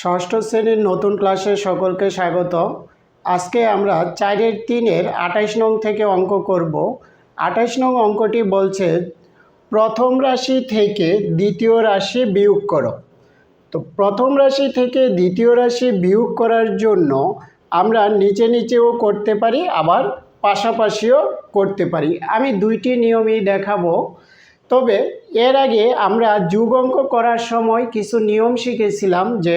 ষষ্ঠ শ্রেণির নতুন ক্লাসে সকলকে স্বাগত। আজকে আমরা চারের তিনের আঠাইশ নং থেকে অঙ্ক করব। আঠাইশ নং অঙ্কটি বলছে, প্রথম রাশি থেকে দ্বিতীয় রাশি বিয়োগ করো। তো প্রথম রাশি থেকে দ্বিতীয় রাশি বিয়োগ করার জন্য আমরা নিচে নিচেও করতে পারি, আবার পাশাপাশিও করতে পারি। আমি দুইটি নিয়মই দেখাবো। তবে এর আগে আমরা যুগ অঙ্ক করার সময় কিছু নিয়ম শিখেছিলাম যে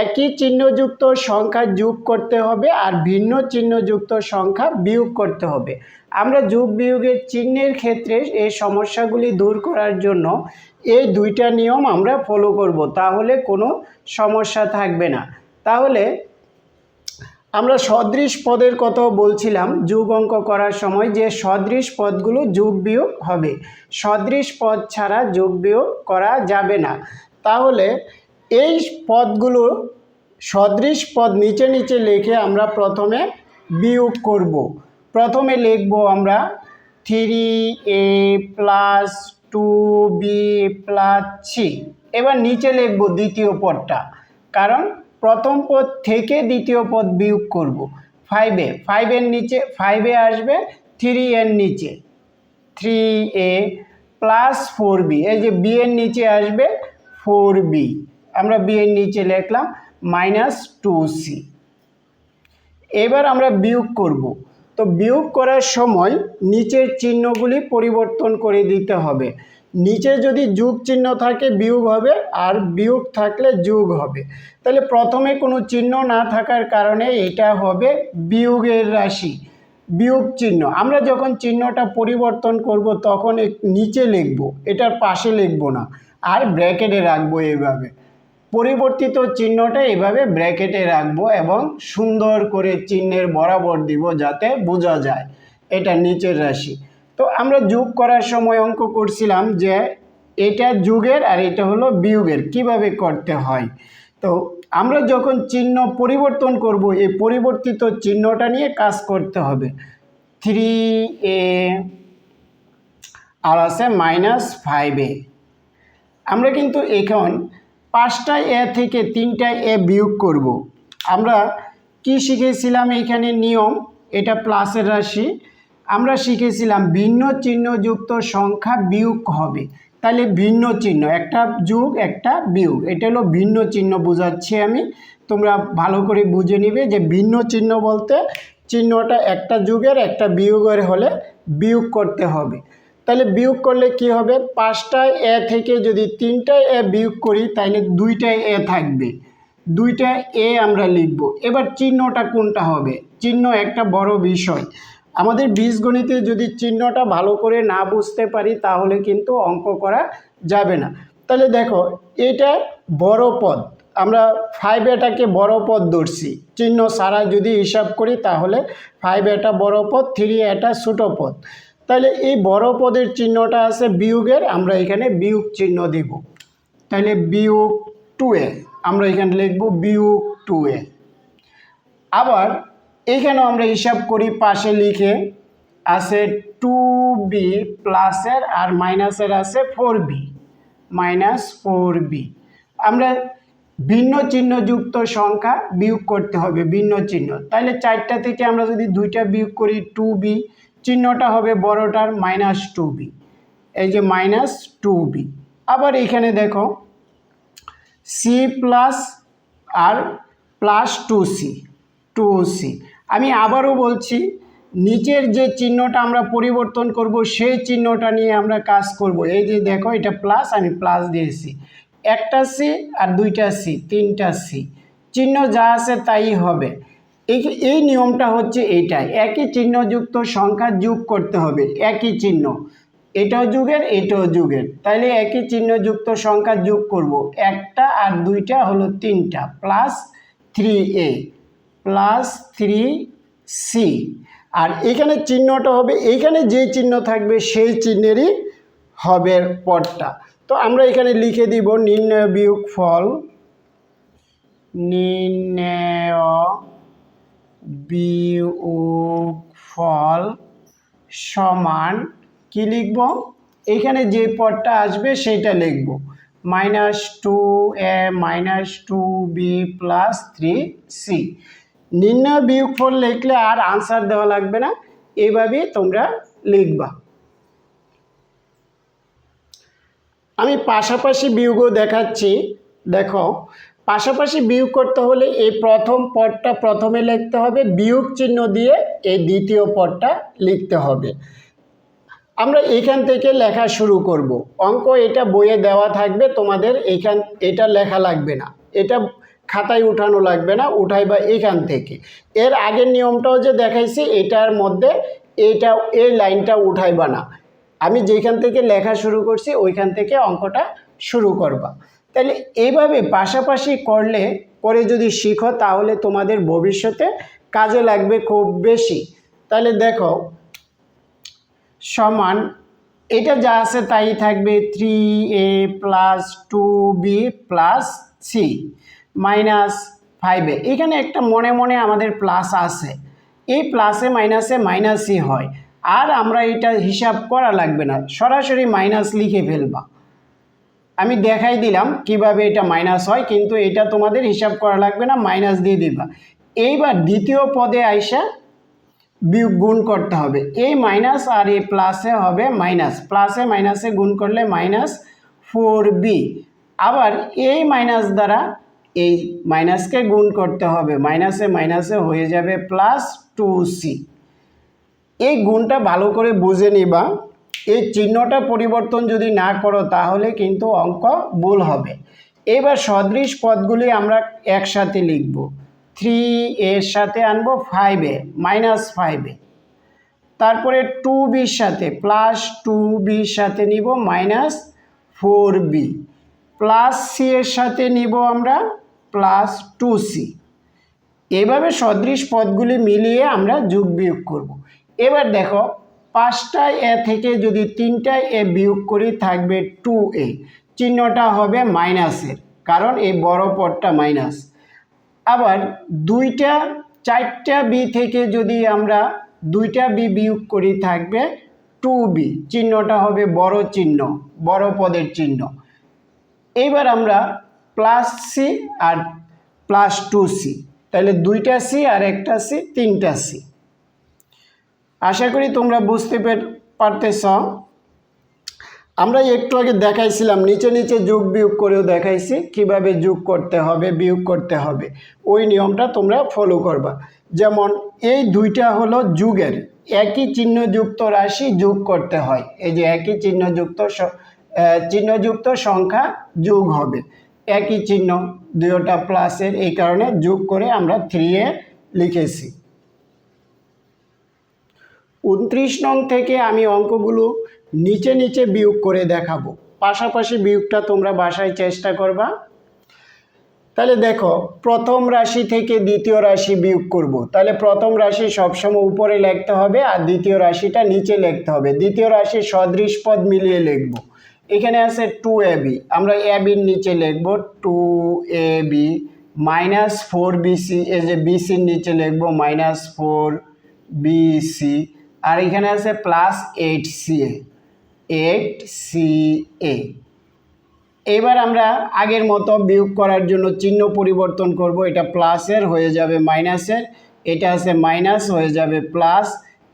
একই চিহ্নযুক্ত সংখ্যা যোগ করতে হবে আর ভিন্ন চিহ্নযুক্ত সংখ্যা বিয়োগ করতে হবে। আমরা যোগ বিয়োগের চিহ্নের ক্ষেত্রে এই সমস্যাগুলি দূর করার জন্য এই দুইটা নিয়ম আমরা ফলো করব। তাহলে কোনো সমস্যা থাকবে না। তাহলে আমরা সদৃশ পদের কথাও বলছিলাম যোগ অঙ্ক করার সময় যে সদৃশ পদগুলো যোগ বিয়োগ হবে। সদৃশ পদ ছাড়া যোগ বিয়োগ করা যাবে না। তাহলে এই পদগুলো সদৃশ পদ নিচে নিচে লিখে আমরা প্রথমে বিয়োগ করব। প্রথমে লিখব আমরা three a plus two b plus c এবার নিচে লিখব দ্বিতীয় পদটা। কারণ প্রথম পদ থেকে দ্বিতীয় পদ বিয়োগ করব। ফাইভে ফাইভের নিচে ফাইভে আসবে থ্রি এর নিচে। Three a plus four b এই যে বি এর নিচে আসবে ফোর বি আমরা বি এর নিচে লিখলাম মাইনাস টু সি এবার আমরা বিয়োগ করব। তো বিয়োগ করার সময় নিচের চিহ্নগুলি পরিবর্তন করে দিতে হবে। নিচে যদি যুগ চিহ্ন থাকে, বিয়োগ হবে, আর বিয়োগ থাকলে যুগ হবে। তাহলে প্রথমে কোনো চিহ্ন না থাকার কারণে এটা হবে বিয়োগের রাশি, বিয়োগ চিহ্ন। আমরা যখন চিহ্নটা পরিবর্তন করব, তখন নিচে লিখব, এটার পাশে লিখব না, আর ব্র্যাকেটে রাখব এইভাবে পরিবর্তিত চিহ্নটা এভাবে ব্র্যাকেটে রাখব এবং সুন্দর করে চিহ্নের বরাবর দিব যাতে বোঝা যায়, এটা নিচের রাশি। তো আমরা যোগ করার সময় অঙ্ক করছিলাম যে এটা যুগের আর এটা হলো বিয়োগের, কীভাবে করতে হয়? তো আমরা যখন চিহ্ন পরিবর্তন করব, এই পরিবর্তিত চিহ্নটা নিয়ে কাজ করতে হবে। থ্রি এ আর আছে মাইনাস ফাইভ এ আমরা কিন্তু এখন পাঁচটা এ থেকে তিনটা এ বিয়োগ করব। আমরা কি শিখেছিলাম এখানে নিয়ম? এটা প্লাসের রাশি। আমরা শিখেছিলাম ভিন্ন চিহ্নযুক্ত সংখ্যা বিয়োগ হবে। তাহলে ভিন্ন চিহ্ন, একটা যোগ, একটা বিয়োগ। এটা হলো ভিন্ন চিহ্ন বোঝাচ্ছি আমি। তোমরা ভালো করে বুঝে নিবে যে ভিন্ন চিহ্ন বলতে চিহ্নটা একটা যুগের, একটা বিয়োগের হলে বিয়োগ করতে হবে। তাহলে বিয়োগ করলে কি হবে? পাঁচটায় এ থেকে যদি তিনটা এ বিয়োগ করি তাহলে দুইটায় এ থাকবে। দুইটা এ আমরা লিখব। এবার চিহ্নটা কোনটা হবে? চিহ্ন একটা বড় বিষয়। আমাদের বীজগণিতে যদি চিহ্নটা ভালো করে না বুঝতে পারি, তাহলে কিন্তু অঙ্ক করা যাবে না। তাহলে দেখো, এটা বড় পদ। আমরা ফাইভ এটাকে বড় পদ ধরছি। চিহ্ন সারা যদি হিসাব করি, তাহলে ফাইভ এটা বড় পদ থ্রি এটা ছোটো পদ। তাহলে এই বড় পদের চিহ্নটা আছে বিয়োগের, আমরা এখানে বিয়োগ চিহ্ন দিব। তাহলে বিয়োগ টু এ আমরা এখানে লিখব বিয়োগ টু এ আবার এখানেও আমরা হিসাব করি পাশে লিখে আছে টু বি প্লাসের আর মাইনাসের আছে four b minus four b আমরা ভিন্ন চিহ্নযুক্ত সংখ্যা বিয়োগ করতে হবে, ভিন্ন চিহ্ন। তাহলে চারটা থেকে আমরা যদি দুইটা বিয়োগ করি টু বি চিহ্নটা হবে বড়টার মাইনাস টু বি এই যে মাইনাস টু বি আবার এখানে দেখো সি প্লাস আর plus two c two c আমি আবারও বলছি, নিচের যে চিহ্নটা আমরা পরিবর্তন করব, সেই চিহ্নটা নিয়ে আমরা কাজ করব। এই যে দেখো, এটা প্লাস আমি প্লাস দিয়েছি। একটা সি আর দুইটা সি তিনটা সি চিহ্ন যা আছে তাই হবে। এই এই নিয়মটা হচ্ছে এইটাই। একই চিহ্নযুক্ত সংখ্যা যোগ করতে হবে, একই চিহ্ন। এটাও যুগের এটাও যুগের। তাইলে একই চিহ্নযুক্ত সংখ্যা যোগ করব। একটা আর দুইটা হলো তিনটা plus three a plus three c আর এখানে চিহ্নটা হবে এইখানে যে চিহ্ন থাকবে সেই চিহ্নেরই হবে পদটা। তো আমরা এখানে লিখে দিব নির্ণয় বিয়োগ ফল, নির্ণয় বিয়োগ ফল সমান কি লিখব? এখানে যে পদটা আসবে সেইটা লিখব। Minus two a minus two b plus three c নির্ণয় বিয়োগফল লিখলে আর আনসার দেওয়া লাগবে না। এইভাবে তোমরা লিখবা। আমি পাশাপাশি বিয়োগও দেখাচ্ছি। দেখো, পাশাপাশি বিয়োগ করতে হলে এই প্রথম পদটা প্রথমে লিখতে হবে। বিয়োগ চিহ্ন দিয়ে এই দ্বিতীয় পদটা লিখতে হবে। আমরা এখান থেকে লেখা শুরু করব। অঙ্ক এটা বইয়ে দেওয়া থাকবে। তোমাদের এইখান এটা লেখা লাগবে না। এটা খাতায় উঠানো লাগবে না উঠাই বা এখান থেকে। এর আগের নিয়মটাও যে দেখাইছি, এটার মধ্যে এইটা এই লাইনটা উঠাইবা না। আমি যেখান থেকে লেখা শুরু করছি, ওইখান থেকে অঙ্কটা শুরু করবা। তাহলে এইভাবে পাশাপাশি করলে পরে যদি শিখো, তাহলে তোমাদের ভবিষ্যতে কাজে লাগবে খুব বেশি। তাহলে দেখো, সমান, এটা যা আছে তাই থাকবে three a plus two b plus c minus five এখানে একটা মনে মনে আমাদের প্লাস আছে। এই প্লাসে মাইনাসে মাইনাসই হয়। আর আমরা এটা হিসাব করা লাগবে না। সরাসরি মাইনাস লিখে ফেলবা। আমি দেখাই দিলাম কীভাবে এটা মাইনাস হয়, কিন্তু এটা তোমাদের হিসাব করা লাগবে না মাইনাস দিয়ে দিবা। এইবার দ্বিতীয় পদে আইসা বিয়োগ গুণ করতে হবে। এই মাইনাস আর এই প্লাসে হবে মাইনাস প্লাসে মাইনাসে গুণ করলে মাইনাস ফোর বি আবার এই মাইনাস দ্বারা এই মাইনাসকে গুণ করতে হবে। মাইনাসে মাইনাসে হয়ে যাবে প্লাস টু সি এই গুণটা ভালো করে বুঝে নিবা। এই চিহ্নটা পরিবর্তন যদি না করো, তাহলে কিন্তু অঙ্ক ভুল হবে। এবার সদৃশ পদগুলি আমরা একসাথে লিখব। থ্রি এর সাথে আনব ফাইভে মাইনাস ফাইভে তারপরে টু বির সাথে প্লাস টু বির সাথে নিব minus four b plus c এর সাথে নিব আমরা প্লাস টু সি। এভাবে সদৃশ পদগুলি মিলিয়ে আমরা যোগ বিয়োগ করব। এবার দেখো, পাঁচটায় এ থেকে যদি তিনটায় এ বিয়োগ করি, থাকবে টু এ। চিহ্নটা হবে মাইনাসের কারণ এই বড় পদটা মাইনাস। আবার দুইটা, চারটা বি থেকে যদি আমরা দুইটা বি বিয়োগ করি, থাকবে টু বি। চিহ্নটা হবে বড় চিহ্ন, বড় পদের চিহ্ন। এইবার আমরা প্লাস সি আর প্লাস টু সি। তাহলে দুইটা সি আর একটা সি, তিনটা সি। আশা করি তোমরা বুঝতে পারতেছ। আমরা একটু আগে দেখাইছিলাম, নিচে নিচে যোগ বিয়োগ করেও দেখাইছি, কীভাবে যোগ করতে হবে, বিয়োগ করতে হবে। ওই নিয়মটা তোমরা ফলো করবা। যেমন, এই দুইটা হলো যুগের। একই চিহ্নযুক্ত রাশি যোগ করতে হয়। এই যে একই চিহ্নযুক্ত চিহ্নযুক্ত সংখ্যা যোগ হবে। একই চিহ্ন, দুইটা প্লাসের এই কারণে যোগ করে আমরা থ্রি এ লিখেছি। উনত্রিশ নং থেকে আমি অঙ্কগুলো নিচে নিচে বিয়োগ করে দেখাবো। পাশাপাশি বিয়োগটা তোমরা বাসায় চেষ্টা করবা। তাহলে দেখো, প্রথম রাশি থেকে দ্বিতীয় রাশি বিয়োগ করব। তাহলে প্রথম রাশি সবসময় উপরে লিখতে হবে আর দ্বিতীয় রাশিটা নিচে লিখতে হবে। দ্বিতীয় রাশি সদৃশ পদ মিলিয়ে লিখব। এখানে আছে টু এ বি আমরা এ বির নিচে লিখব two a b minus four b c এ যে বিসির নিচে লিখব মাইনাস ফোর বিসি আর এখানে আছে plus eight c a eight c a এবার আমরা আগের মতো বিয়োগ করার জন্য চিহ্ন পরিবর্তন করব, এটা প্লাসের হয়ে যাবে মাইনাসের এটা আছে মাইনাস হয়ে যাবে প্লাস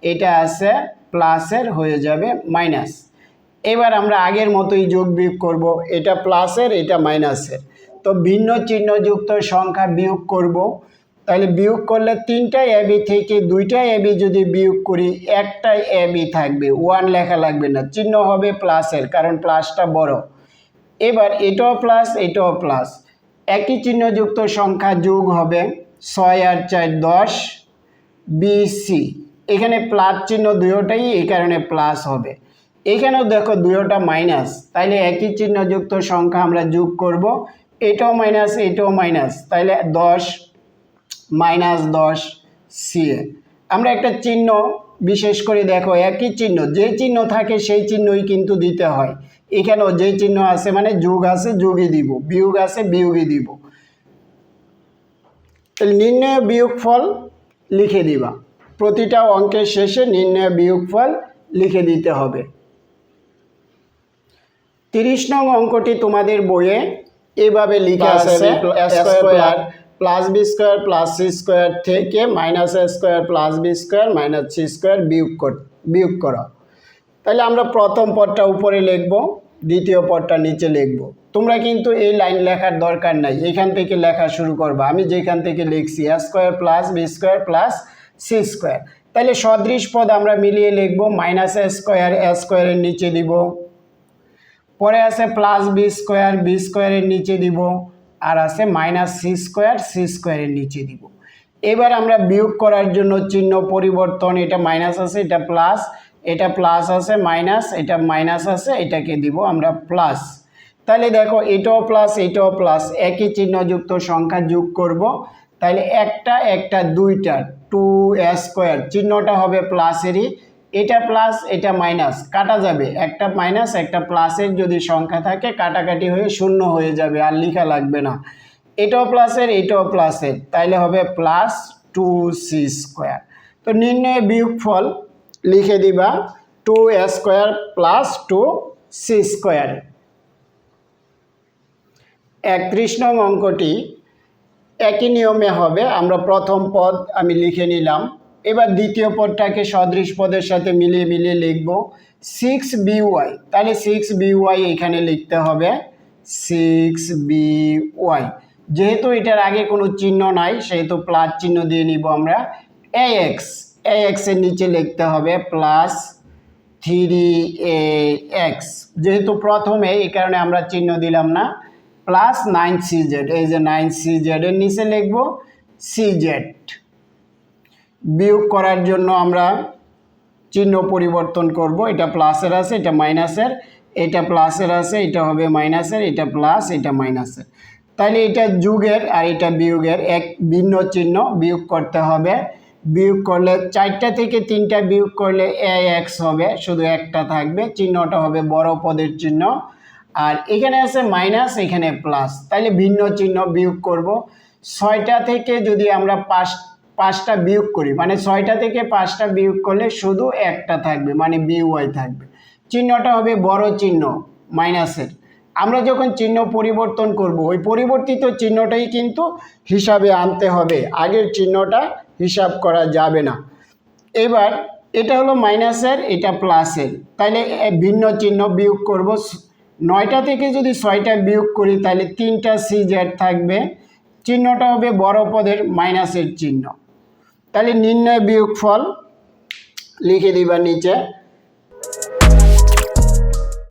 এটা আছে প্লাসের হয়ে যাবে মাইনাস এবার আমরা আগের মতোই যোগ বিয়োগ করব। এটা প্লাসের এটা মাইনাসের তো ভিন্ন চিহ্নযুক্ত সংখ্যা বিয়োগ করব। তাহলে বিয়োগ করলে তিনটা এবি থেকে দুইটা এবি যদি বিয়োগ করি একটা এবি থাকবে। ওয়ান লেখা লাগবে না। চিহ্ন হবে প্লাসের কারণ প্লাসটা বড়। এবার এটাও প্লাস এটাও প্লাস একই চিহ্নযুক্ত সংখ্যা যোগ হবে ছয় আর চার দশ বিসি এখানে প্লাস চিহ্ন দুয়োটাই এই কারণে প্লাস হবে। এখানেও দেখো দুয়োটা মাইনাস তাইলে একই চিহ্নযুক্ত সংখ্যা আমরা যোগ করব, এটাও মাইনাস এটাও মাইনাস তাইলে দশ মাইনাস দশ সিএ আমরা একটা চিহ্ন বিশেষ করে দেখো, একই চিহ্ন, যে চিহ্ন থাকে সেই চিহ্নই কিন্তু দিতে হয়। এখানেও যে চিহ্ন আছে মানে যোগ আছে, যোগই দিব, বিয়োগ আছে, বিয়োগই দিব। নির্ণয় বিয়োগ ফল লিখে দিবা। প্রতিটা অঙ্কের শেষে নির্ণয় বিয়োগ ফল লিখে দিতে হবে। তিরিশ নং অঙ্কটি তোমাদের বইয়ে এভাবে লিখে আছে square plus b square plus c square থেকে minus a square plus b square minus c square বিয়োগ কর বিয়োগ করা। তাহলে আমরা প্রথম পদটা উপরে লিখব দ্বিতীয় পদটা নিচে লিখব। তোমরা কিন্তু এই লাইন লেখার দরকার নাই এখান থেকে লেখা শুরু করবা। আমি যেখান থেকে লিখছি square plus b square plus c square তাহলে সদৃশ পদ আমরা মিলিয়ে লিখব মাইনাস এ স্কোয়ার এ স্কোয়ারের নিচে দিব। পরে আছে প্লাস বি স্কোয়ার বি স্কোয়ারের নিচে দিব, আর আছে মাইনাস সি স্কোয়ার সি স্কোয়ারের নিচে দিব। এবার আমরা বিয়োগ করার জন্য চিহ্ন পরিবর্তন, এটা মাইনাস আছে, এটা প্লাস এটা প্লাস আছে মাইনাস এটা মাইনাস আছে, এটাকে দিব আমরা প্লাস তাহলে দেখো, এটাও প্লাস এটাও প্লাস একই চিহ্নযুক্ত সংখ্যা যোগ করব। তাহলে একটা একটা, দুইটা টু স্কোয়ার চিহ্নটা হবে প্লাসেরই এটা প্লাস এটা মাইনাস কাটা যাবে। একটা মাইনাস একটা প্লাসের যদি সংখ্যা থাকে, কাটাকাটি হয়ে শূন্য হয়ে যাবে, আর লেখা লাগবে না। এটাও প্লাসের এটাও প্লাসের তাইলে হবে প্লাস টু সি স্কোয়ার তো নির্ণয় বিয়োগফল লিখে দিবা two square plus two c square একত্রিশ নং অঙ্কটি একই নিয়মে হবে। আমরা প্রথম পদ আমি লিখে নিলাম। এবার দ্বিতীয় পদটাকে সদৃশ পদের সাথে মিলিয়ে মিলিয়ে লিখব। সিক্স বি ওয়াই তাহলে সিক্স বি ওয়াই এখানে লিখতে হবে সিক্স বি ওয়াই যেহেতু এটার আগে কোনো চিহ্ন নাই, সেহেতু প্লাস চিহ্ন দিয়ে নিব আমরা এ এক্স এ এক্সের নিচে লিখতে হবে প্লাস থ্রি এ এক্স যেহেতু প্রথমে, এই কারণে আমরা চিহ্ন দিলাম না। প্লাস নাইন সি জেড এই যে নাইন সি জেডের নিচে লিখব সি জেড বিয়োগ করার জন্য আমরা চিহ্ন পরিবর্তন করব। এটা প্লাসের আছে, এটা মাইনাসের এটা প্লাসের আছে, এটা হবে মাইনাসের এটা প্লাস এটা মাইনাসের তাহলে এটা যুগের আর এটা বিয়োগের এক ভিন্ন চিহ্ন বিয়োগ করতে হবে। বিয়োগ করলে চারটা থেকে তিনটা বিয়োগ করলে এ এক্স হবে, শুধু একটা থাকবে। চিহ্নটা হবে বড় পদের চিহ্ন। আর এখানে আছে মাইনাস এখানে প্লাস তাহলে ভিন্ন চিহ্ন বিয়োগ করব। ছয়টা থেকে যদি আমরা পাঁচ পাঁচটা বিয়োগ করি মানে ছয়টা থেকে পাঁচটা বিয়োগ করলে শুধু একটা থাকবে মানে বিওয়াই থাকবে। চিহ্নটা হবে বড় চিহ্ন, মাইনাসের। আমরা যখন চিহ্ন পরিবর্তন করব, ওই পরিবর্তিত চিহ্নটাই কিন্তু হিসাবে আনতে হবে, আগের চিহ্নটা হিসাব করা যাবে না। এবার এটা হলো মাইনাসের, এটা প্লাসের। তাহলে ভিন্ন চিহ্ন বিয়োগ করব নয়টা থেকে যদি ছয়টা বিয়োগ করি তাহলে তিনটা সি জেড থাকবে। চিহ্নটা হবে বড় পদের মাইনাসের চিহ্ন। তাহলে নির্ণয় বিয়োগফল লিখে দিবা নিচে।